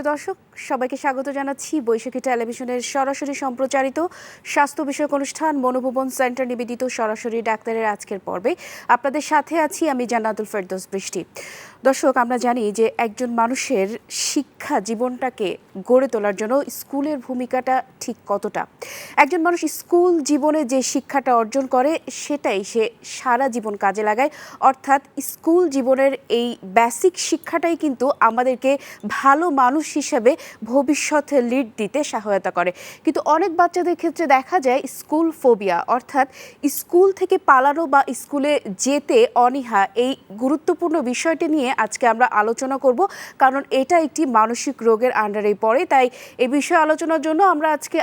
সুপ্রিয় দর্শক, সবাইকে স্বাগত জানাচ্ছি বৈশাখী টেলিভিশনের সরাসরি সম্প্রচারিত স্বাস্থ্য বিষয়ক অনুষ্ঠান মনোভবন সেন্টার নিবেদিত সরাসরি ডাক্তারের আজকের পর্বে। আপনাদের সাথে আছি আমি জান্নাতুল ফেরদোস বৃষ্টি। দর্শক, আমরা জানি যে একজন মানুষের শিক্ষা জীবনটাকে গড়ে তোলার জন্য স্কুলের ভূমিকাটা ঠিক কতটা? একজন মানুষ স্কুল জীবনে যে শিক্ষাটা অর্জন করে, সেটাই সে সারা জীবন কাজে লাগায়। অর্থাৎ স্কুল জীবনের এই বেসিক শিক্ষাটাই কিন্তু আমাদেরকে ভালো মানুষ হিসেবে ভবিষ্যতে লিড দিতে সহায়তা করে। কিন্তু অনেক বাচ্চাদের ক্ষেত্রে দেখা যায় স্কুল ফোবিয়া অর্থাৎ স্কুল থেকে পালানো বা স্কুলে যেতে অনীহা, এই গুরুত্বপূর্ণ বিষয়টি নিয়ে আজকে আমরা আলোচনা করব, কারণ এটা একটি মানসিক রোগের আন্ডারে পড়ে। তাই এই বিষয়ে আলোচনার জন্য আমরা আজকে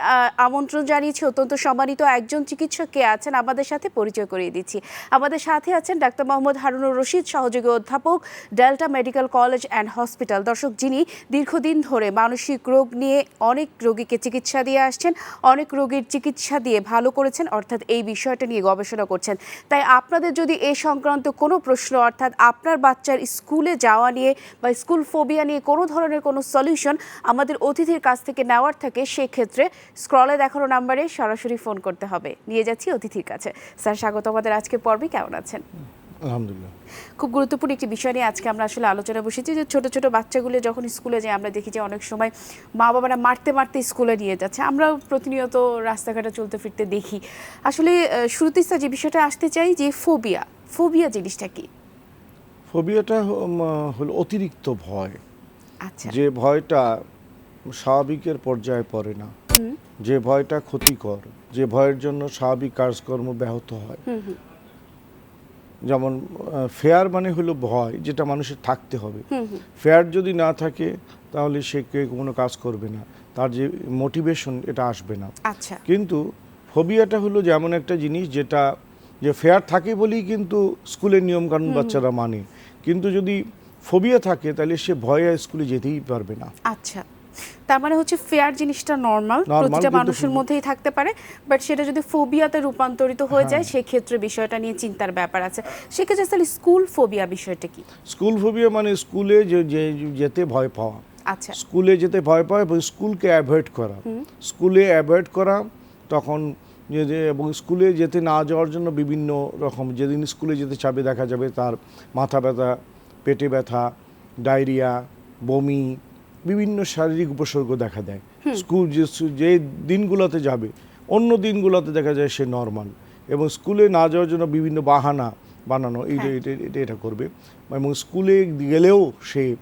আমন্ত্রণ জানিয়েছি অত্যন্ত সম্মানিত একজন চিকিৎসক কে আছেন, আমাদের সাথে পরিচয় করিয়ে দিচ্ছি। আমাদের সাথে আছেন ডাক্তার মোহাম্মদ হারুনুর রশিদ, সহযোগী অধ্যাপক, Delta Medical College and Hospital. দর্শক, যিনি দীর্ঘদিন ধরে মানসিক রোগ নিয়ে অনেক রোগীকে চিকিৎসা দিয়ে আসছেন, অনেক রোগীর চিকিৎসা দিয়ে ভালো করেছেন, অর্থাৎ এই বিষয়টা নিয়ে গবেষণা করছেন। তাই আপনাদের যদি এ সংক্রান্ত কোনো প্রশ্ন, অর্থাৎ আপনার বাচ্চার স্কুলে যাওয়া নিয়ে বা স্কুল ফোবিয়া নিয়ে কোনো ধরনের কোনো সলিউশন আমাদের অতিথির কাছ থেকে নেওয়ার থাকে সেক্ষেত্রে স্ক্রলে দেখানো নাম্বারে সরাসরি ফোন করতে হবে। নিয়ে যাচ্ছি অতিথির কাছে। স্যার স্বাগত। আমাদের আজকের পর্বে কেমন আছেন? আলহামদুলিল্লাহ। খুব গুরুত্বপূর্ণ একটি বিষয় নিয়ে আজকে আমরা আসলে আলোচনা বসেছি যে ছোট ছোট বাচ্চাগুলো যখন স্কুলে যায় আমরা দেখি যে অনেক সময় মা বাবারা মারতে মারতে স্কুলে নিয়ে যাচ্ছে। আমরাও প্রতিনিয়ত রাস্তাঘাটে চলতে ফিরতে দেখি। আসলে স্যার যে বিষয়টা আসতে চাই যে ফোবিয়া ফোবিয়া জিনিসটা কি? ফোবিয়াটা হলো অতিরিক্ত ভয়। আচ্ছা। যে ভয়টা স্বাভাবিকের পর্যায়ে পড়ে না। যে ভয়টা ক্ষতিকর যে ভয়ের জন্য স্বাভাবিক কাজকর্ম ব্যাহত হয়। যেমন ফেয়ার মানে হলো ভয় যেটা মানুষের থাকতে হবে। ফেয়ার যদি না থাকে তাহলে সে কে কোনো কাজ করবে না। তার যে মোটিভেশন এটা আসবে না। আচ্ছা। কিন্তু ফোবিয়াটা হলো যেমন একটা জিনিস যেটা যে ফেয়ার থাকে বলেই কিন্তু স্কুলের নিয়মকানুন বাচ্চারা মানে। কিন্তু যদি ফোবিয়া থাকে তাহলে সে ভয়ে স্কুলে যেতেই পারবে না। আচ্ছা। তার মানে হচ্ছে ফেয়ার জিনিসটা নর্মাল প্রতিটা মানুষের মধ্যেই থাকতে পারে বাট সেটা যদি ফোবিয়াতে রূপান্তরিত হয়ে হ্যাঁ। যায় সেক্ষেত্রে বিষয়টা নিয়ে চিন্তার ব্যাপার আছে। সেক্ষেত্রে স্যার স্কুল ফোবিয়া বিষয়টা কি? স্কুল ফোবিয়া মানে স্কুলে যে যে- যেতে ভয় পাওয়া। আচ্ছা। স্কুলে যেতে ভয় পাওয়া এবং স্কুলকে অ্যাভয়েড করা। স্কুলে অ্যাভয়েড করা তখন যে যে- এবং স্কুলে যেতে না যাওয়ার জন্য বিভিন্ন রকম যেদিন স্কুলে যেতে চাবে দেখা যাবে তার মাথা ব্যথা পেটে ব্যথা ডায়রিয়া বমি বিভিন্ন শারীরিক উপসর্গ দেখা দেয়। স্কুল যে যে দিনগুলোতে যাবে অন্য দিনগুলোতে দেখা যায় সে নর্মাল এবং স্কুলে না যাওয়ার জন্য বিভিন্ন বাহানা বানানো এইটা হ্যাঁ। এটা এটা- এটা করবে। এবং স্কুলে গেলেও সে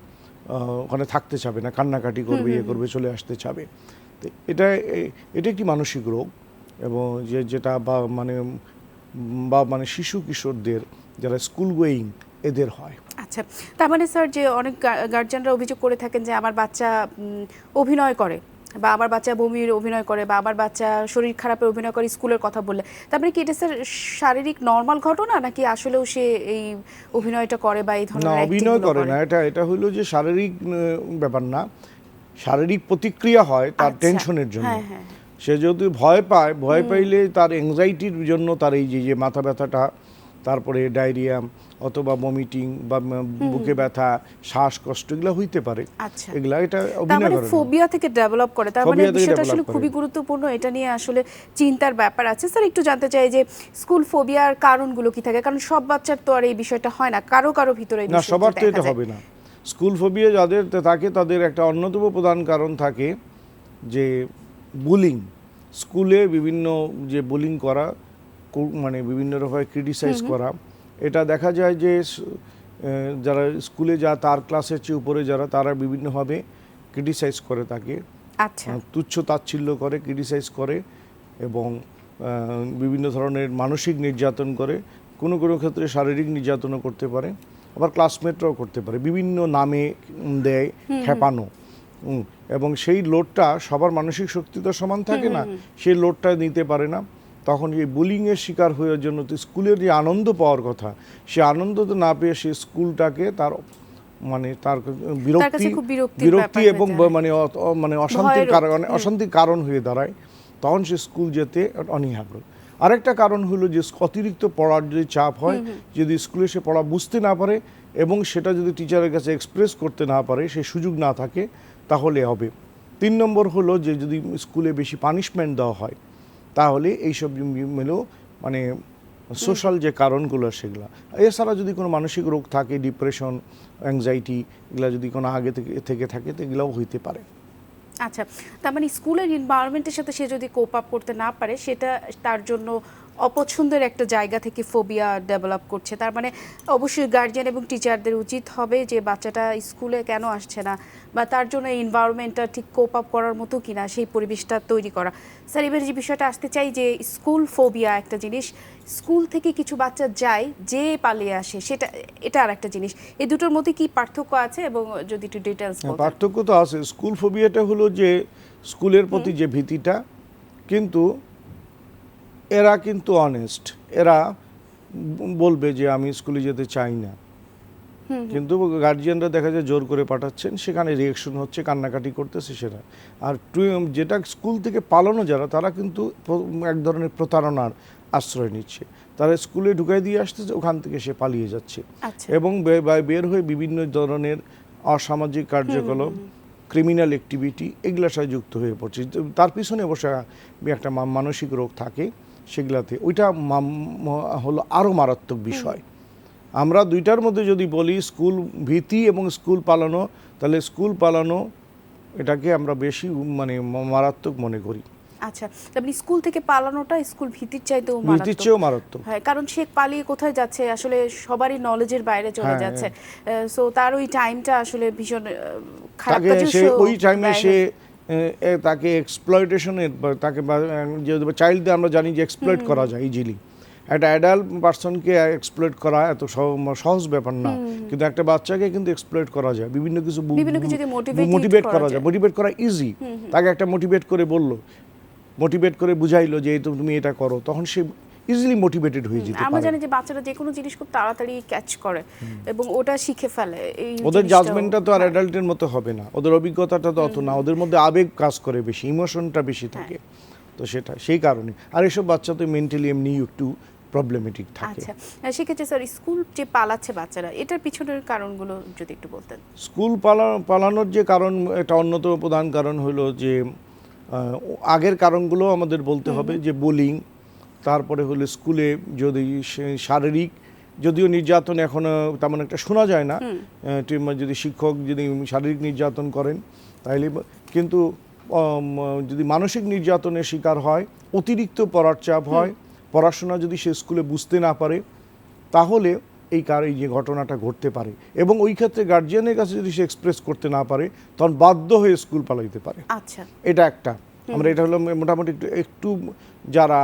ওখানে থাকতে চাবে না কান্নাকাটি করবে ইয়ে করবে চলে আসতে চাবে। তো এটা এটা একটি মানসিক রোগ? এবং যে যেটা বা মানে বা মানে শিশু কিশোরদের যারা স্কুল গোয়িং এদের হয়। আচ্ছা তার মানে স্যার যে অনেক গার্জিয়ানরা অভিযোগ করে থাকেন যে আমার বাচ্চা অভিনয় করে বা আমার বাচ্চা বমির অভিনয় করে বা আমার বাচ্চা শরীর খারাপের অভিনয় করে স্কুলের কথা বললে। তার মানে কি এটা স্যার শারীরিক নর্মাল ঘটনা নাকি আসলেও সে এই অভিনয়টা করে বা এই ধরনের অভিনয় করে না। এটা এটা হলো যে শারীরিক ব্যাপার না। শারীরিক প্রতিক্রিয়া হয় তার আচ্ছা, টেনশনের জন্য। হ্যাঁ হ্যাঁ। সে যদি ভয় পায় ভয় পাইলে তার এংজাইটির জন্য তার এই যে যে মাথা ব্যথাটা তারপরে ডায়রিয়া অথবা ভমিটিং বা বুকে ব্যথা শ্বাসকষ্ট এগুলো হইতে পারে। আচ্ছা। এগুলা এটা অভিনয় মানে করে ফোবিয়া থেকে ডেভেলপ করে তার মানে বিষয়টা আসলে খুবই গুরুত্বপূর্ণ এটা নিয়ে আসলে চিন্তার ব্যাপার আছে। স্যার একটু জানতে চাই যে স্কুল ফোবিয়ার কারণগুলো কি থাকে? কারণ সব বাচ্চার তো আর এই বিষয়টা হয় না কারও কারও ভিতরে না সবার তো এটা হবে না। স্কুল ফোবিয়া যাদের থাকে তাদের একটা অন্যতম প্রধান কারণ থাকে যে বুলিং স্কুলে বিভিন্ন যে বোলিং করা মানে বিভিন্ন রকমের ক্রিটিসাইজ করা এটা দেখা যায় যে যারা স্কুলে যা তার ক্লাসের চেয়ে উপরে যারা তারা বিভিন্নভাবে ক্রিটিসাইজ করে তাকে। আচ্ছা। তুচ্ছ তাচ্ছিল্য করে ক্রিটিসাইজ করে এবং বিভিন্ন ধরনের মানসিক নির্যাতন করে। কোনো কোনো ক্ষেত্রে শারীরিক নির্যাতনও করতে পারে আবার ক্লাসমেটরাও করতে পারে। বিভিন্ন নামে দেয় খেপানো এবং সেই লোডটা সবার মানসিক শক্তি তো সমান থাকে না সেই লোডটা নিতে পারে না। তখন এই বুলিংয়ের শিকার হওয়ার জন্য তো স্কুলের যে আনন্দ পাওয়ার কথা সে আনন্দ তো না পেয়ে সে স্কুলটাকে তার মানে তার বিরক্তি বিরক্তি এবং মানে মানে অশান্তির কারণ অশান্তির কারণ হয়ে দাঁড়ায়। তখন সে স্কুল যেতে অনীহা করে। আরেকটা কারণ হলো যে অতিরিক্ত পড়ার যদি চাপ হয় যদি স্কুলে সে পড়া বুঝতে না পারে এবং সেটা যদি টিচারের কাছে এক্সপ্রেস করতে না পারে সেই সুযোগ না থাকে তাহলে হবে। তিন নম্বর হলো যে যদি স্কুলে বেশি পানিশমেন্ট দেওয়া হয়, তাহলে এইসব মেলেও মানে সোশ্যাল যে কারণগুলো সেগুলো। এছাড়া যদি কোনো মানসিক রোগ থাকে ডিপ্রেশন অ্যাংজাইটি এগুলো যদি কোনো আগে থেকে থেকে থাকে, তো এগুলোও হইতে পারে। আচ্ছা তার মানে স্কুলের এনভায়রনমেন্টের সাথে সে যদি কোপ আপ করতে না পারে, সেটা তার জন্য অপছন্দের একটা জায়গা থেকে ফোবিয়া ডেভেলপ করছে। তার মানে অবশ্যই গার্জিয়ান এবং টিচারদের উচিত হবে যে বাচ্চাটা স্কুলে কেন আসছে না বা তার জন্য এনভায়রনমেন্টটা ঠিক কোপ আপ করার মতো কিনা সেই পরিবেশটা তৈরি করা। স্যার এবার যে বিষয়টা আসতে চাই যে স্কুল ফোবিয়া একটা জিনিস স্কুল থেকে কিছু বাচ্চা যায় যে পালিয়ে আসে সেটা এটা আর একটা জিনিস। এই দুটোর মধ্যে কি পার্থক্য আছে এবং যদি একটু ডিটেলস হ্যাঁ, পার্থক্য তো আছে। স্কুল ফোবিয়াটা হলো যে স্কুলের প্রতি যে ভীতিটা কিন্তু এরা কিন্তু অনেস্ট এরা বলবে যে আমি স্কুলে যেতে চাই না। কিন্তু গার্জিয়ানরা দেখা যায় জোর করে পাঠাচ্ছেন সেখানে রিয়েকশন হচ্ছে কান্নাকাটি করতেছে সেটা আর টু- যেটা স্কুল থেকে পালানো যারা তারা কিন্তু এক ধরনের প্রতারণার আশ্রয় নিচ্ছে। তারা স্কুলে ঢুকাই দিয়ে আসতেছে ওখান থেকে সে পালিয়ে যাচ্ছে। আচ্ছা। এবং বের হয়ে বিভিন্ন ধরনের অসামাজিক কার্যকলাপ ক্রিমিনাল অ্যাক্টিভিটি এগুলোর সাথে যুক্ত হয়ে পড়ছে। তার পিছনে অবশ্য একটা মানসিক রোগ থাকে। সেগুলাতে। ওইটা হলো আরও মারাত্মক বিষয়। আমরা দুইটার মধ্যে যদি বলি স্কুল ভীতি এবং স্কুল পালানো তাহলে স্কুল পালানো এটাকে আমরা বেশি মানে মারাত্মক মনে করি। আচ্ছা তারপরে স্কুল থেকে পালানোটা স্কুল ভিত্তির চাইতেও ভীতির চেয়েও মারাত্মক। হ্যাঁ কারণ সে পালিয়ে কোথায় যাচ্ছে? আসলে সবারই নলেজের বাইরে চলে হ্যাঁ, যাচ্ছে। সো তার ওই টাইমটা আসলে ভীষণ খারাপ সে ওই টাইমে সে তাকে এক্সপ্লয়টেশনের তাকে যে চাইল্ডদের আমরা জানি যে এক্সপ্লয়েট করা যায় ইজিলি একটা অ্যাডাল্ট পার্সনকে এক্সপ্লয়েট করা এত সহ- সহজ ব্যাপার না। কিন্তু একটা বাচ্চাকে কিন্তু এক্সপ্লয়েট করা যায়। বিভিন্ন কিছু মোটিভেট করা যায়। মোটিভেট করা ইজি তাকে একটা মোটিভেট করে বলল। মোটিভেট করে বুঝাইলো যে তুমি এটা করো। তখন সে ইজিলি মোটিভেটেড হয়ে যেতে পারে আমরা জানি যে বাচ্চারা যে কোনো জিনিস খুব তাড়াতাড়ি ক্যাচ করে এবং ওটা শিখে ফেলে এই ওদের জাজমেন্টটা তো আর অ্যাডাল্টের মতো হবে না। ওদের অভিজ্ঞতাটা তো অত না। ওদের মধ্যে আবেগ কাজ করে বেশি ইমোশনটা বেশি থাকে। তো সেটা সেই কারণে। আর এসব বাচ্চা তো মেন্টালি এমনি একটু প্রবলেমেটিক থাকে। আচ্ছা। সেক্ষেত্রে স্যার স্কুল যে পালাচ্ছে বাচ্চারা এটার পিছনের কারণগুলো যদি একটু বলতেন। স্কুল পালা পালানোর যে কারণ একটা অন্যতম প্রধান কারণ হলো যে আগের কারণগুলো আমাদের বলতে হবে যে বোলিং তারপরে হলো স্কুলে যদি সে- শারীরিক যদিও নির্যাতন এখনও তেমন একটা শোনা যায় না যদি শিক্ষক যদি শারীরিক নির্যাতন করেন তাহলে কিন্তু যদি মানসিক নির্যাতনের শিকার হয় অতিরিক্ত পড়ার চাপ হয় পড়াশোনা যদি সে স্কুলে বুঝতে না পারে তাহলে এই কার এই যে ঘটনাটা ঘটতে পারে। এবং ওই ক্ষেত্রে গার্জিয়ানের কাছে যদি সে এক্সপ্রেস করতে না পারে তখন বাধ্য হয়ে স্কুল পালাইতে পারে। আচ্ছা। এটা একটা। আমরা এটা হলো মোটামুটি একটু একটু যারা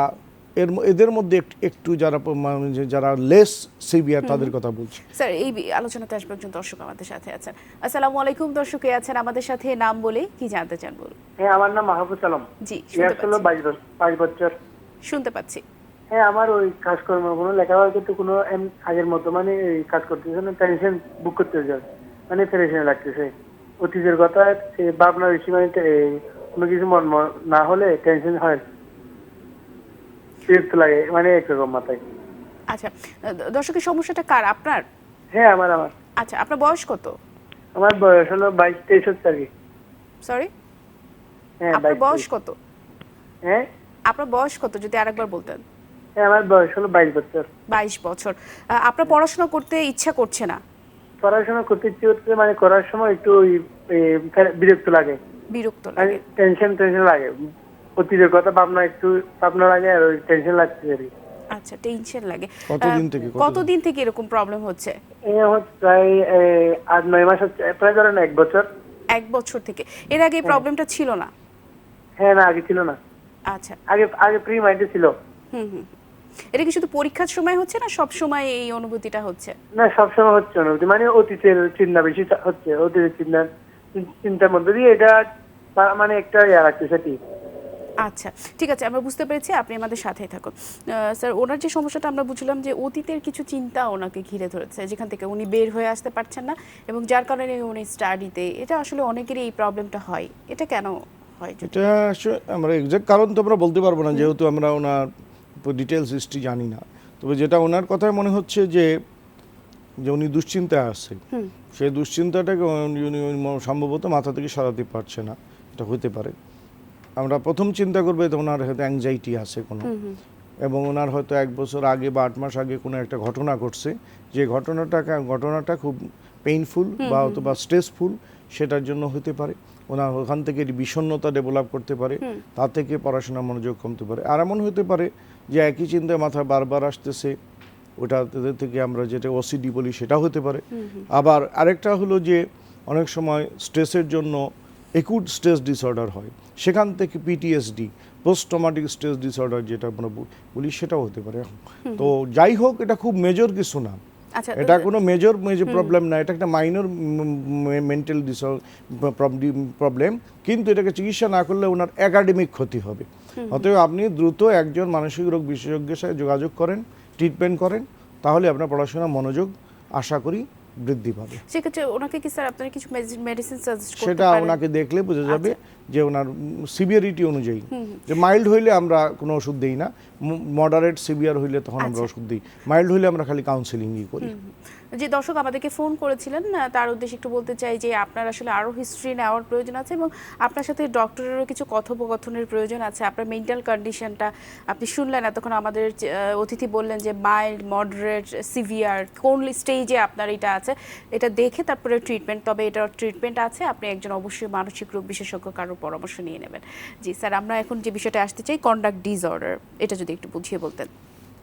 এর এদের মধ্যে একটু- একটু যারা মানে যারা লেস সিভিয়ার তাদের কথা বলছি। স্যার এই আলোচনাতে আসবে একজন দর্শক আমাদের সাথে আছেন। আসসালামু আলাইকুম দর্শক আছেন আমাদের সাথে নাম বলে কি জানতে চান বলুন? হ্যাঁ আমার নাম মাহবুব আলম। জি ইয়ার শুনতে পাচ্ছি। পাঁচ বছর। শুনতে পাচ্ছি। হ্যাঁ আমার ওই কাজকর্ম কোনো লেখাপড়া করতে কোনো আগের মতো মানে এই কাজ করতেছে না টেনশন বুক করতে যায়। মানে ফেরেশন লাগতেছে। অতীতের কথা সে ভাবনা বেশি মানে কোনো কিছু মন ম- না হলে টেনশন হয় বিরক্ত লাগে মানে একরকম মাথায়। আচ্ছা দর্শকের সমস্যাটা কার? আপনার? হ্যাঁ আমার আমার। আচ্ছা আপনার বয়স কত? আমার বয়স হলো বাইশ তেইশ হচ্ছে আর কি। সরি হ্যাঁ আপনার বয়স কত? হ্যাঁ? আপনার বয়স কত? যদি আরেকবার বলতেন। হ্যাঁ আমার বয়স হলো বাইশ বছর। বাইশ বছর। আপনার পড়াশোনা করতে ইচ্ছা করছে না? পড়াশোনা করতে ইচ্ছে করতে মানে করার সময় একটু বিরক্ত লাগে। বিরক্ত মানে লাগে। টেনশন টেনশন লাগে। অতীতের কথা ভাবনা একটু ভাবনা লাগে আর ওই টেনশন লাগছে আর আচ্ছা টেনশন লাগে। কতদিন থেকে, কতদিন? থেকে এরকম প্রবলেম হচ্ছে? এই প্রায় আট নয় মাস হচ্ছে প্রায় ধরেন এক বছর। এক বছর থেকে। এর আগে প্রবলেমটা ছিল না? হ্যাঁ না আগে ছিল না। আচ্ছা। আগে আগে প্রি মাইন্ডে ছিল। হুম হুম এটা কি শুধু পরীক্ষার সময় হচ্ছে না সব সময় এই অনুভূতিটা হচ্ছে? না সবসময় হচ্ছে অনুভূতি। মানে অতীতের চিন্তা বেশি হচ্ছে অতীতের চিন্তা চিন্তার মধ্যে দিয়ে এটা মানে একটা ইয়া রাখছে সেটি। আচ্ছা ঠিক আছে আমরা বুঝতে পেরেছি আপনি আমাদের সাথেই থাকুন। স্যার ওনার যে সমস্যাটা আমরা বুঝলাম যে অতীতের কিছু চিন্তা ওনাকে ঘিরে ধরেছে যেখান থেকে উনি বের হয়ে আসতে পারছেন না এবং যার কারণে উনি স্টাডিতে এটা আসলে অনেকেরই এই প্রবলেমটা হয়। এটা কেন হয় এটা আসলে আমরা এক্সাক্ট কারণ তো আমরা বলতে পারব না যেহেতু আমরা ওনার ডিটেলস হিস্ট্রি জানি না। তবে যেটা ওনার কথায় মনে হচ্ছে যে যে উনি দুশ্চিন্তায় আসছে সেই দুশ্চিন্তাটাকে উনি সম্ভবত মাথা থেকে সরাতে পারছে না এটা হতে পারে। আমরা প্রথম চিন্তা করব ওনার হয়তো অ্যাংজাইটি আছে কোনো। এবং ওনার হয়তো এক বছর আগে বা আট মাস আগে কোনো একটা ঘটনা ঘটছে। যে ঘটনাটা ঘটনাটা খুব পেইনফুল বা অথবা স্ট্রেসফুল সেটার জন্য হতে পারে। ওনার ওখান থেকে বিষণ্ণতা ডেভেলপ করতে পারে। তা থেকে পড়াশোনা মনোযোগ কমতে পারে। আর এমন হতে পারে যে একই চিন্তায় মাথা বারবার আসতেছে। ওটা থেকে আমরা যেটা ওসিডি বলি সেটা হতে পারে। আবার আরেকটা হলো যে অনেক সময় স্ট্রেসের জন্য একুট স্ট্রেস ডিসঅর্ডার হয়। সেখান থেকে PTSD post traumatic stress disorder যেটা আমরা বলি সেটাও হতে পারে। তো যাই হোক এটা খুব মেজর কিছু না। আচ্ছা এটা কোনো মেজর মেজর প্রবলেম না। এটা একটা মাইনর মেন্টাল প্রবলেম কিন্তু এটাকে চিকিৎসা না করলে ওনার একাডেমিক ক্ষতি হবে। অতএব আপনি দ্রুত একজন মানসিক রোগ বিশেষজ্ঞের সাথে যোগাযোগ করেন ট্রিটমেন্ট করেন তাহলে আপনার পড়াশোনা মনোযোগ আশা করি বৃদ্ধি পাবে। সেক্ষেত্রে ওনাকে কি স্যার আপনার কিছু মেডিসিন সাজেস্ট করতে সেটা ওনাকে দেখলে বোঝা যাবে যে ওনার সিভিয়ারিটি অনুযায়ী। যে মাইল্ড হইলে আমরা কোনো ওষুধ দিই না মডারেট সিভিয়ার হইলে তখন আমরা আচ্ছা। ওষুধ দিই। মাইল্ড হইলে আমরা খালি কাউন্সেলিংই করি। যে দর্শক আমাদেরকে ফোন করেছিলেন তার উদ্দেশ্যে একটু বলতে চাই যে আপনার আসলে আরও হিস্ট্রি নেওয়ার প্রয়োজন আছে এবং আপনার সাথে ডক্টরেরও কিছু কথোপকথনের প্রয়োজন আছে। আপনার মেন্টাল কন্ডিশনটা আপনি শুনলেন, এতক্ষণ আমাদের অতিথি বললেন যে মাইল্ড মডারেট সিভিয়ার কোন স্টেজে আপনার এটা আছে, এটা দেখে তারপরে ট্রিটমেন্ট তবে এটার ট্রিটমেন্ট আছে, আপনি একজন অবশ্যই মানসিক রোগ বিশেষজ্ঞ কারোর পরামর্শ নিয়ে নেবেন। জি স্যার আমরা এখন যে বিষয়টা আসতে চাই কন্ডাক্ট ডিসঅর্ডার এটা যদি একটু বুঝিয়ে বলতেন।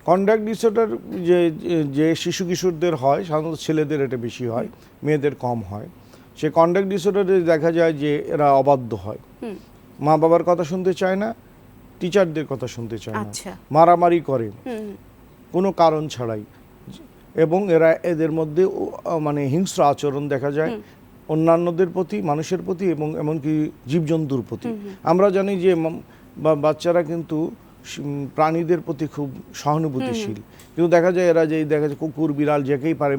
কন্ডাক্ট ডিসঅর্ডার যে যে- শিশু কিশোরদের হয় সাধারণত ছেলেদের এটা বেশি হয় মেয়েদের কম হয়। সে কন্ডাক্ট ডিসঅর্ডারে দেখা যায় যে এরা অবাধ্য হয়। মা বাবার কথা শুনতে চায় না টিচারদের কথা শুনতে চায় না। আচ্ছা। মারামারি করে। কোনো কারণ ছাড়াই। এবং এরা এদের মধ্যে মানে হিংস্র আচরণ দেখা যায়। অন্যান্যদের প্রতি মানুষের প্রতি এবং এমনকি জীবজন্তুর প্রতি। আমরা জানি যে বাচ্চারা কিন্তু প্রাণীদের প্রতি খুব সহানুভূতিশীল। কিন্তু দেখা যায় এরা যে দেখা যায় কুকুর বিড়াল যেকেই পারে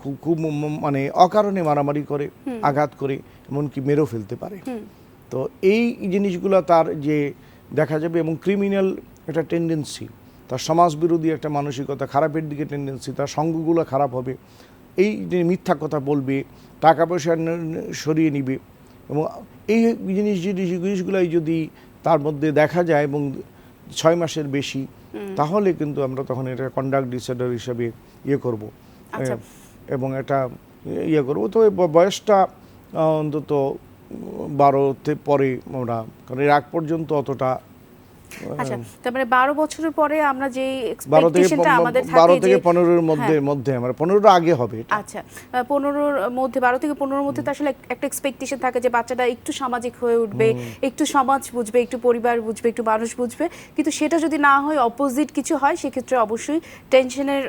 খুব খুব মানে অকারণে মারামারি করে আঘাত করে এমনকি মেরেও ফেলতে পারে। তো এই জিনিসগুলো তার যে দেখা যাবে এবং ক্রিমিনাল একটা টেন্ডেন্সি তার সমাজ বিরোধী একটা মানসিকতা খারাপের দিকে টেন্ডেন্সি তার সঙ্গগুলো খারাপ হবে এই যে মিথ্যা কথা বলবে টাকা পয়সা সরিয়ে নিবে এবং এই জিনিস জিনিস জিনিসগুলাই যদি তার মধ্যে দেখা যায় এবং ছয় মাসের বেশি তাহলে কিন্তু আমরা তখন এটা কন্ডাক্ট ডিসঅর্ডার হিসাবে ইয়ে করব। আচ্ছা। এবং এটা ইয়ে করব। তো ব- বয়সটা অন্তত বারোতে পরে আমরা কারণ এর আগ পর্যন্ত অতটা আচ্ছা তার মানে বারো বছরের পরে আমরা যে এক্সপেকটেশনটা আমাদের থেকে যে পনেরোর মধ্যে হ্যাঁ। মধ্যে আমরা পনেরোর আগে হবে আচ্ছা মধ্যে বারো থেকে পনেরোর মধ্যে তো আসলে একটা এক্সপেকটেশন থাকে যে বাচ্চাটা একটু সামাজিক হয়ে উঠবে একটু সমাজ বুঝবে একটু পরিবার বুঝবে একটু মানুষ বুঝবে। কিন্তু সেটা যদি না হয় অপোজিট কিছু হয় সেক্ষেত্রে অবশ্যই টেনশনের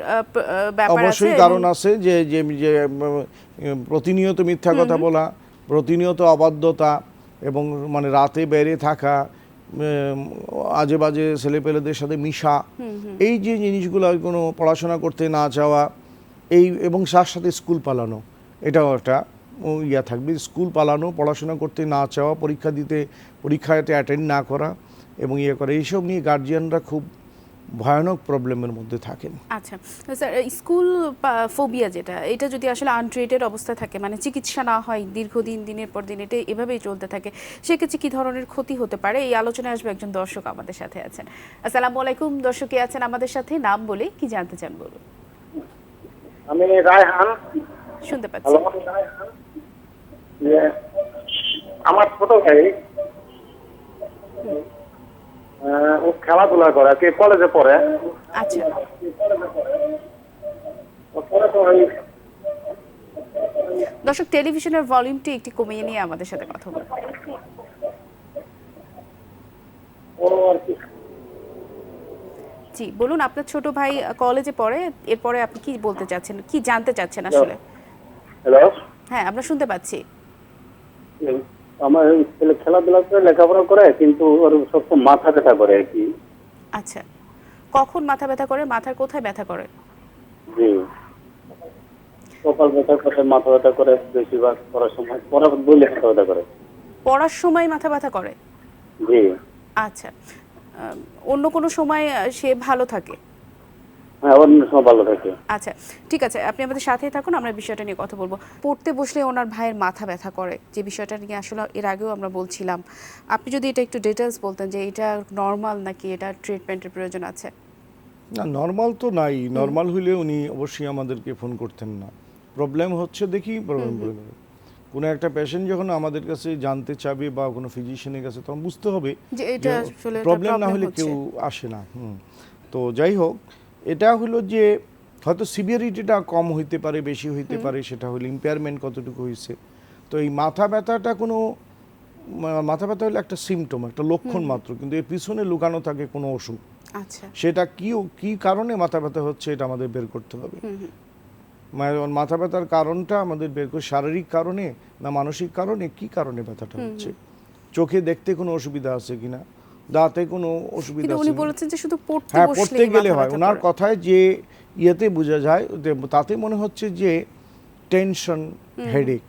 ব্যাপার আছে অবশ্যই কারণ আছে যে যে যে প্রতিনিয়ত মিথ্যা কথা বলা প্রতিনিয়ত অবাধ্যতা এবং মানে রাতে বেড়ে থাকা আজে বাজে ছেলেপেলেদের সাথে মিশা। এই যে জিনিসগুলো কোনো পড়াশোনা করতে না চাওয়া এই এবং তার সাথে স্কুল পালানো এটাও একটা ইয়া থাকবে। স্কুল পালানো পড়াশোনা করতে না চাওয়া পরীক্ষা দিতে পরীক্ষাতে অ্যাটেন্ড না করা এবং ইয়ে করা এইসব নিয়ে গার্জিয়ানরা খুব ভয়ানক প্রবলেমের মধ্যে থাকেন। আচ্ছা স্যার স্কুল ফোবিয়া যেটা এটা যদি আসলে আনট্রিটেড অবস্থায় থাকে মানে চিকিৎসা না হয় দীর্ঘদিন দিনের পর দিন এটা এভাবেই চলতে থাকে সেক্ষেত্রে কি ধরনের ক্ষতি হতে পারে? এই আলোচনায় আসবে একজন দর্শক আমাদের সাথে আছেন। আসসালামু আলাইকুম দর্শকে আছেন আমাদের সাথে? নাম বলে কি জানতে চান বলুন। আমি রায়হান। শুনতে পাচ্ছি। ইয়ে, আমার ছোট ভাই। ও খেলাধুলা করে কে কলেজে পড়ে। আচ্ছা। দর্শক টেলিভিশনের ভলিউমটি একটু কমিয়ে নিয়ে আমাদের সাথে কথা বলুন। জি বলুন আপনার ছোট ভাই কলেজে পড়ে এরপরে আপনি কি বলতে চাচ্ছেন কি জানতে চাচ্ছেন আসলে? হ্যালো হ্যাঁ আমরা শুনতে পাচ্ছি। আমার ছেলে খেলাধুলা করে লেখাপড়া করে কিন্তু ওর সবসময় মাথা ব্যথা করে আর কি। আচ্ছা। কখন মাথা ব্যথা করে? মাথার কোথায় ব্যথা করে? জি। কপাল ব্যথা করে মাথা ব্যথা করে বেশিরভাগ পড়ার সময় পড়া বলে মাথা ব্যথা করে। পড়ার সময় মাথা ব্যথা করে? জি। আচ্ছা। অন্য কোনো সময় সে ভালো থাকে? হ্যাঁ অন্য সময় ভালো থাকে। আচ্ছা ঠিক আছে আপনি আমাদের সাথেই থাকুন আমরা বিষয়টা নিয়ে কথা বলব। পড়তে বসলে ওনার ভাইয়ের মাথা ব্যথা করে যে বিষয়টা নিয়ে আসলে এর আগেও আমরা বলছিলাম। আপনি যদি এটা একটু ডিটেলস বলতেন যে এটা নর্মাল নাকি এটা ট্রিটমেন্টের প্রয়োজন আছে? না নর্মাল তো নাই। নর্মাল হইলে উনি অবশ্যই আমাদেরকে ফোন করতেন না। প্রবলেম হচ্ছে দেখি প্রবলেম কোনো একটা পেশেন্ট যখন আমাদের কাছে জানতে চাবে বা কোনো ফিজিশিয়ানের কাছে তখন বুঝতে হবে যে এটা আসলে প্রবলেম না হলে কেউ আসে না। হুম। তো যাই হোক এটা হলো যে হয়তো সিভিয়ারিটিটা কম হইতে পারে বেশি হইতে পারে সেটা হলো ইম্পেয়ারমেন্ট কতটুকু হয়েছে তো এই মাথা ব্যথাটা কোনো মাথা ব্যথা হলো একটা সিমটম একটা লক্ষণ মাত্র কিন্তু এর পিছনে লুকানো থাকে কোনো অসুখ আচ্ছা। সেটা কি কি কারণে মাথা ব্যথা হচ্ছে এটা আমাদের বের করতে হবে? মাথা ব্যথার কারণটা আমাদের বের করে শারীরিক কারণে না মানসিক কারণে কি কারণে ব্যথাটা হচ্ছে? চোখে দেখতে কোনো অসুবিধা আছে কিনা? দাঁতে কোনো অসুবিধা উনি বলেছেন যে শুধু পড়তে হ্যাঁ পড়তে গেলে হয়। ওনার কথায় যে ইয়েতে বোঝা যায় তাতে মনে হচ্ছে যে টেনশন হেডেক।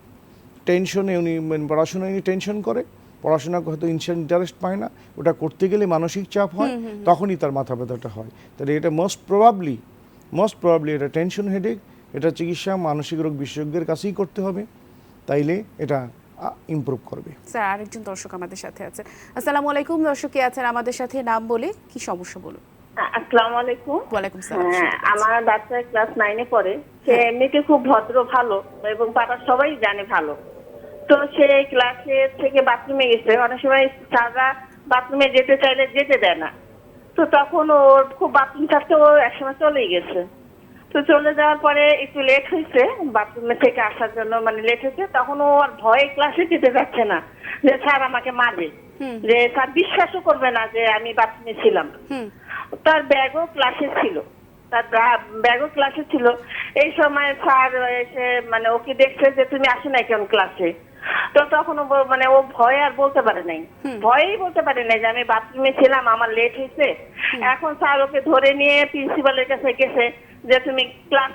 টেনশনে উনি মানে পড়াশোনায় উনি টেনশন করে। পড়াশোনা হয়তো ইন্টারেস্ট পায় না। ওটা করতে গেলে মানসিক চাপ হয় তখনই তার মাথা ব্যথাটা হয়। তাহলে এটা মোস্ট প্রবাবলি মোস্ট প্রবাবলি এটা টেনশন হেডেক। এটা চিকিৎসা মানসিক রোগ বিশেষজ্ঞের কাছেই করতে হবে। তাইলে এটা ইমপ্রুভ করবে। স্যার আরেকজন দর্শক আমাদের সাথে আছেন আসসালামু আলাইকুম দর্শক কে আছেন আমাদের সাথে? নাম বলে কি সমস্যা বলুন? আসসালামু আলাইকুম। ওয়ালাইকুম সালাম হ্যাঁ, আমার বাচ্চা ক্লাস নাইনে পড়ে। সে এমনিতে খুব ভদ্র ভালো এবং পাড়ার সবাই জানে ভালো। তো সে ক্লাসে থেকে বাথরুমে গেছে। অনেক সময় স্যাররা বাথরুমে যেতে চাইলে যেতে দেয় না। তো তখন ওর খুব বাথরুম থাকতে ও একসময় চলেই গেছে। তো চলে যাওয়ার পরে একটু লেট হয়েছে বাথরুমে থেকে আসার জন্য মানে লেট হয়েছে তখন ও আর ভয়ে ক্লাসে যেতে যাচ্ছে না। যে স্যার আমাকে মারবে। যে স্যার বিশ্বাসও করবে না যে আমি বাথরুমে ছিলাম। তার ব্যাগও ক্লাসে ছিল। তার ব্যাগও ক্লাসে ছিল। এই সময় স্যার এসে মানে ওকে দেখছে যে তুমি আসো না কেন ক্লাসে তো তখন মানে ও ভয় আর বলতে পারে নাই। ভয়েই বলতে পারে নাই যে আমি বাথরুমে ছিলাম আমার লেট হয়েছে। এখন স্যার ওকে ধরে নিয়ে প্রিন্সিপালের কাছে গেছে। যে তুমি ক্লাস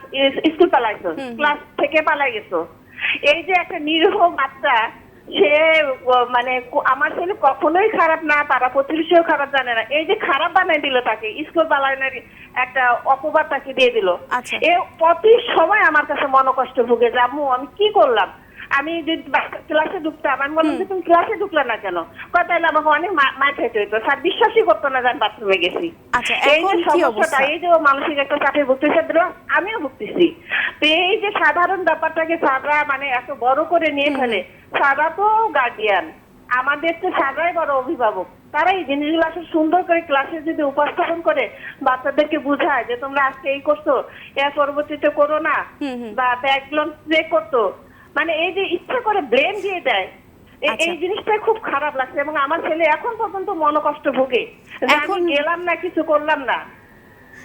স্কুল পালাইছো ক্লাস থেকে পালাই গেছো। এই যে একটা নিরীহ বাচ্চা সে মানে আমার ছেলে কখনোই খারাপ না পাড়া প্রতিবেশীও খারাপ জানে না। এই যে খারাপ বানাই দিল তাকে স্কুল বানানোর একটা অপবাদ তাকে দিয়ে দিল। আচ্ছা। এ প্রতি সময় আমার কাছে মনকষ্ট ভুগে যে আম্মু আমি কি করলাম? আমি বাচ্চা ক্লাসে ঢুকতাম আমি বললাম যে তুমি ক্লাসে ঢুকলে না কেন? কথা তাহলে আমাকে অনেক মা- মার খাইতে হইতো। স্যার বিশ্বাসই করতো না যে আমি বাথরুমে গেছি। আচ্ছা, এই যে সমস্যাটা এই যে মানসিক একটা চাপে ভুগতেছে আমিও ভুগতেছি। তো এই যে সাধারণ ব্যাপারটাকে মানে এত বড় করে নিয়ে ফেলে তো গার্ডিয়ান আমাদের তো সারাই বড় অভিভাবক। তারা এই জিনিসগুলো আসলে সুন্দর করে ক্লাসে যদি উপস্থাপন করে বাচ্চাদেরকে বোঝায় যে তোমরা আজকে এই করছ এর পরবর্তীতে করো না বা ব্যাকগুলো চেক করতো মানে এই যে ইচ্ছা করে ব্লেম দিয়ে দেয় আচ্ছা। এই জিনিসটা খুব খারাপ লাগছে এবং আমার ছেলে এখন পর্যন্ত মনোকষ্ট ভোগে। এখন- গেলাম না কিছু করলাম না।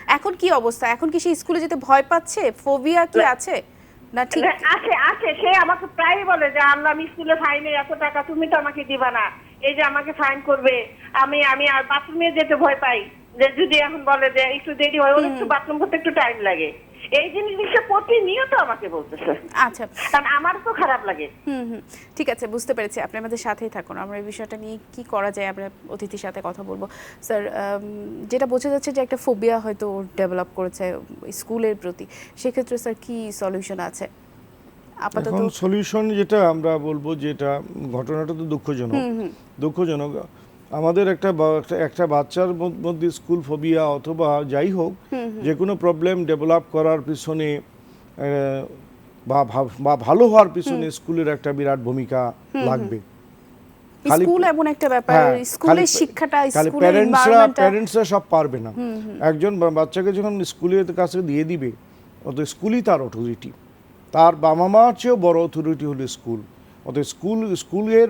এখন কি অবস্থা? এখন কি সে স্কুলে যেতে ভয় পাচ্ছে? ফোবিয়া কি আছে? না ঠিক আছে আছে। সে আমাকে প্রায় বলে যে আল্লাহ আমি স্কুলে ফাইনে এত টাকা তুমি তো আমাকে দিবা না। এই যে আমাকে ফাইন করবে আমি আমি আর বাথরুমে যেতে ভয় পাই। যে যদি এখন বলে যে একটু দেরি হয় ওর একটু বাথরুম করতে একটু টাইম লাগে। এই জিনিস সে প্রতিনিয়ত আমাকে বলতেছে। আচ্ছা। কারণ আমার তো খারাপ লাগে। হুম হুম। ঠিক আছে বুঝতে পেরেছি। আপনি আমাদের সাথেই থাকুন। আমরা এই বিষয়টা নিয়ে কি করা যায় আমরা অতিথির সাথে কথা বলব। স্যার যেটা বোঝা যাচ্ছে যে একটা ফোবিয়া হয়তো ডেভেলপ করেছে স্কুলের প্রতি। সেক্ষেত্রে স্যার কি সলিউশন আছে? আপাতত সলিউশন যেটা আমরা বলব যেটা ঘটনাটা তো দুঃখজনক। দুঃখজনক। আমাদের একটা একটা- বাচ্চার মধ্যে স্কুল ফোবিয়া অথবা যাই হোক যে কোনো প্রবলেম ডেভেলপ করার পিছনে বা ভালো হওয়ার পিছনে স্কুলের একটা বিরাট ভূমিকা লাগবে। স্কুল এমন একটা ব্যাপার হ্যাঁ, স্কুলের খালি- শিক্ষাটা স্কুলের প্যারেন্টসরা সব পারবে না। একজন বাচ্চাকে যখন স্কুলের কাছে দিয়ে দিবে অত স্কুলই তার অথরিটি তার বাবা মার চেয়েও বড় অথরিটি হলো স্কুল অত স্কুল স্কুলের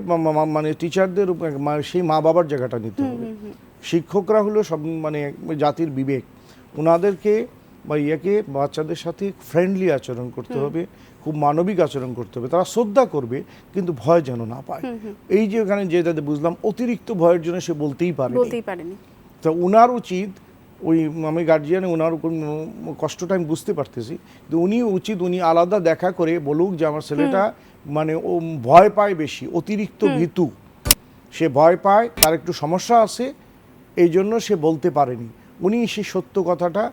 মানে টিচারদের সেই মা বাবার জায়গাটা নিতে হবে। শিক্ষকরা হলো সব মানে জাতির বিবেক। ওনাদেরকে বা ইয়েকে বাচ্চাদের সাথে ফ্রেন্ডলি আচরণ করতে হবে খুব মানবিক আচরণ করতে হবে। তারা শ্রদ্ধা করবে কিন্তু ভয় যেন না পায়। এই যে ওখানে যে যাতে বুঝলাম অতিরিক্ত ভয়ের জন্য সে বলতেই পারে তো ওনার উচিত ওই আমি গার্জিয়ানে ওনার কষ্টটা আমি বুঝতে পারতেছি তো উনি উচিত উনি আলাদা দেখা করে বলুক যে আমার ছেলেটা মানে ও ভয় পায় বেশি অতিরিক্ত ভীতু। সে ভয় পায় তার একটু সমস্যা আছে এই জন্য সে বলতে পারেনি। উনি সেই সত্য কথাটা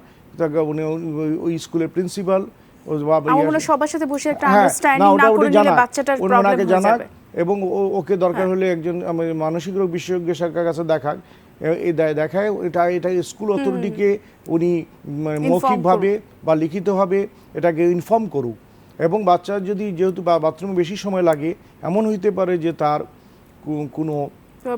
উনি ওই- স্কুলের প্রিন্সিপাল হয় সবার সাথে বসে একটা হ্যাঁ, আন্ডারস্ট্যান্ডিং না করে নিলে বাচ্চাটার প্রবলেম হয়ে যাবে। এবং ওকে দরকার হ্যাঁ। হলে একজন মানসিক রোগ বিশেষজ্ঞের সাথে কাছে দেখাক। এই দেখায় এটা এটা স্কুল অথরিটিকে উনি মানে মৌখিকভাবে বা লিখিতভাবে এটাকে ইনফর্ম করুক। এবং বাচ্চার যদি যেহেতু বাথরুমে বেশি সময় লাগে এমন হইতে পারে যে তার কোনো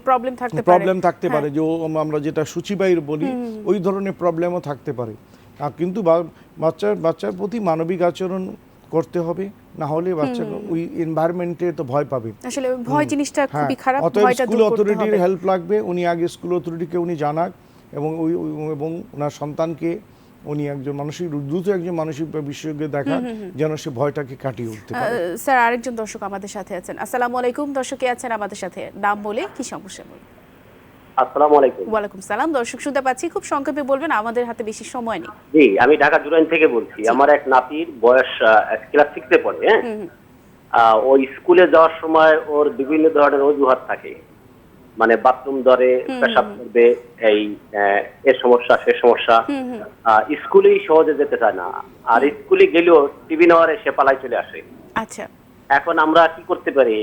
প্রবলেম থাকতে পারে। প্রবলেম থাকতে হ্যাঁ। পারে যে আমরা যেটা সূচিবাহীর বলি ওই ধরনের প্রবলেমও থাকতে পারে। আর কিন্তু বাচ্চার বাচ্চার প্রতি মানবিক আচরণ করতে হবে না হলে বাচ্চা ওই এনভায়রনমেন্টে তো ভয় পাবে। আসলে ভয় জিনিসটা হ্যাঁ। খুবই খারাপ ভয়টা স্কুল দূর করতে অথরিটির হেল্প লাগবে উনি আগে স্কুল অথরিটিকে উনি জানাক এবং ওই- এবং ওনার সন্তানকে উনি একজন মানসিক দ্রুত একজন মানসিক বিশেষজ্ঞ দেখান যেন সে ভয়টাকে কাটিয়ে উঠতে পারে। স্যার আরেকজন দর্শক আমাদের সাথে আছেন। আসসালামু আলাইকুম দর্শকে আছেন আমাদের সাথে। নাম বলে কি সমস্যা বলুন? আসসালামু আলাইকুম। ওয়ালাইকুম সালাম। দর্শক শুনতে পাচ্ছি খুব সংক্ষেপে বলবেন আমাদের হাতে বেশি সময় নেই। জি আমি ঢাকা জুরাইন থেকে বলছি। আমার এক নাতির বয়স ক্লাস সিক্সে পড়ে হ্যাঁ? আহ, ও স্কুলে যাওয়ার সময় ওর বিভিন্ন ধরনের অজুহাত থাকে। মানে বাথরুম ধরে পেশাব করবে এই এ সমস্যা সে সমস্যা। স্কুলেই সহজে যেতে চায় না। আর স্কুলে গেলেও টিভি নেওয়ারে সে পালায় চলে আসে। আচ্ছা। এখন আমরা কি করতে পারি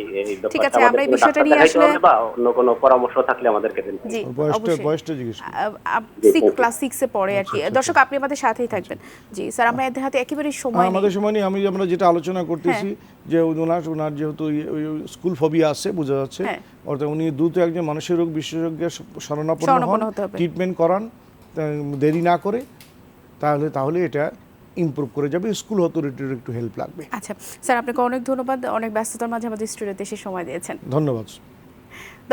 ঠিক আছে, আমরা এই বিষয়টা নিয়ে আসলে- বা অন্য কোনো পরামর্শ থাকলে আমাদেরকে দিন। জি বয়সটা জিজ্ঞেস। সিক্স ক্লাস সিক্সে পড়ে আর কি। দর্শক আপনি আমাদের সাথেই থাকবেন। জি স্যার আমরা এদের হাতে একেবারেই সময় হ্যাঁ, নেই। আমাদের সময় নেই। আমি আমরা যেটা আলোচনা করতেছি যে ওনার ওনার যেহেতু স্কুল ফবিয়া আছে বোঝা যাচ্ছে। হ্যাঁ। অর্থাৎ উনি দ্রুত একজন মানসিক রোগ বিশেষজ্ঞের শরণাপন্ন হন ট্রিটমেন্ট করান দেরি না করে। তাহলে তাহলে এটা ইমপ্রুভ করে যাবে স্কুল অথরিটির একটু হেল্প লাগবে। আচ্ছা স্যার আপনাকে অনেক ধন্যবাদ অনেক ব্যস্ততার মাঝে আমাদের স্টুডিওতে এসে সময় দিয়েছেন। ধন্যবাদ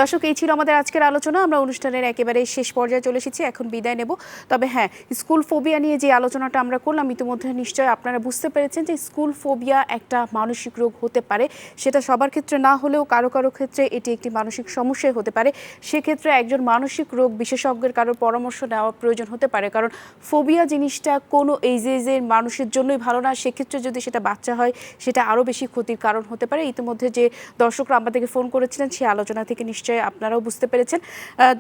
দর্শক, এই ছিল আমাদের আজকের আলোচনা। আমরা অনুষ্ঠানের একেবারে শেষ পর্যায়ে চলে এসেছি, এখন বিদায় নেব। তবে হ্যাঁ স্কুল ফোবিয়া নিয়ে যে আলোচনাটা আমরা করলাম, ইতিমধ্যে নিশ্চয়ই আপনারা বুঝতে পেরেছেন যে স্কুল ফোবিয়া একটা মানসিক রোগ হতে পারে। সেটা সবার ক্ষেত্রে না হলেও কারও কারও ক্ষেত্রে এটি একটি মানসিক সমস্যাই হতে পারে। সেক্ষেত্রে একজন মানসিক রোগ বিশেষজ্ঞের কারোর পরামর্শ নেওয়া প্রয়োজন হতে পারে। কারণ ফোবিয়া জিনিসটা কোনো এই যে যে মানুষের জন্যই ভালো না। সেক্ষেত্রে যদি সেটা বাচ্চা হয়, সেটা আরও বেশি ক্ষতির কারণ হতে পারে। ইতিমধ্যে যে দর্শকরা আমাদেরকে ফোন করেছিলেন সেই আলোচনা থেকে নিশ্চয়ই আপনারাও বুঝতে পেরেছেন।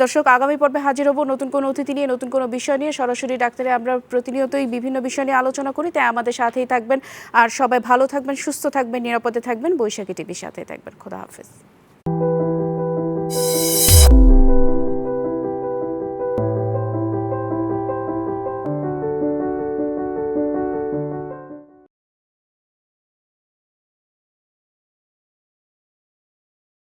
দর্শক, আগামী পর্বে হাজির হব নতুন কোনো অতিথি নিয়ে, নতুন কোনো বিষয় নিয়ে। সরাসরি ডাক্তারে আমরা প্রতিনিয়তই বিভিন্ন বিষয় নিয়ে আলোচনা করি, তাই আমাদের সাথেই থাকবেন। আর সবাই ভালো থাকবেন, সুস্থ থাকবেন, নিরাপদে থাকবেন। বৈশাখী টিভির সাথে থাকবেন। খোদা হাফেজ।